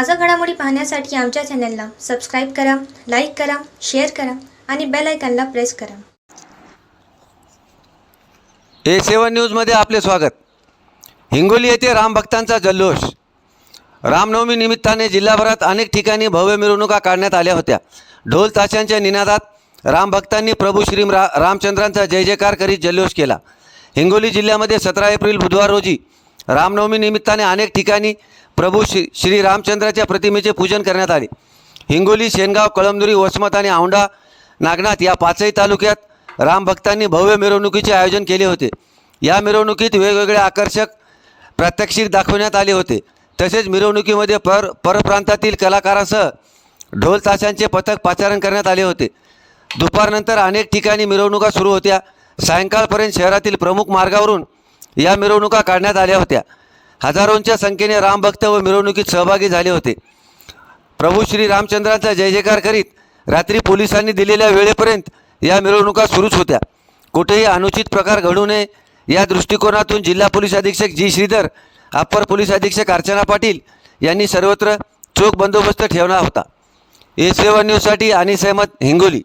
ताज्या घडामोडी पाहण्यासाठी आमच्या चॅनलला सबस्क्राईब करा लाईक करा शेअर करा आणि बेल आयकॉनला प्रेस करा. ए सेवन न्यूजमध्ये आपले स्वागत. हिंगोली येथे रामभक्तांचा जल्लोष. रामनवमी निमित्ताने जिल्हाभरात अनेक ठिकाणी भव्य मिरवणुका काढण्यात आल्या होत्या. ढोल ताशांच्या निनादात रामभक्तांनी प्रभू श्री रा रामचंद्रांचा जय जयकार करीत जल्लोष केला. हिंगोली जिल्ह्यामध्ये सतरा एप्रिल बुधवार रोजी रामनवमी निमित्ताने अनेक ठिकाणी प्रभू श्री श्री रामचंद्राच्या प्रतिमेचे पूजन करण्यात आले. हिंगोली शेनगाव कळमनुरी वसमत आणि औंढा नागनाथ या पाचही तालुक्यात रामभक्तांनी भव्य मिरवणुकीचे आयोजन केले होते. या मिरवणुकीत वेगवेगळे आकर्षक प्रात्यक्षिक दाखवण्यात आले होते. तसेच मिरवणुकीमध्ये पर परप्रांतातील कलाकारांसह ढोल ताशांचे पथक पाचारण करण्यात आले होते. दुपारनंतर अनेक ठिकाणी मिरवणुका सुरू होत्या. सायंकाळपर्यंत शहरातील प्रमुख मार्गावरून या मिरवणुका काढण्यात आल्या होत्या. हजारोंच्या संख्येने रामभक्त व मिरवणुकीत सहभागी झाले होते. प्रभू श्री रामचंद्रांचा जय जयकार करीत रात्री पोलिसांनी दिलेल्या वेळेपर्यंत या मिरवणुका सुरूच होत्या. कुठेही अनुचित प्रकार घडू नये या दृष्टिकोनातून जिल्हा पोलीस अधीक्षक जी श्रीधर अप्पर पोलीस अधीक्षक अर्चना पाटील यांनी सर्वत्र चोख बंदोबस्त ठेवला होता. ए सेवन न्यूजसाठी आणि सहमत हिंगोली.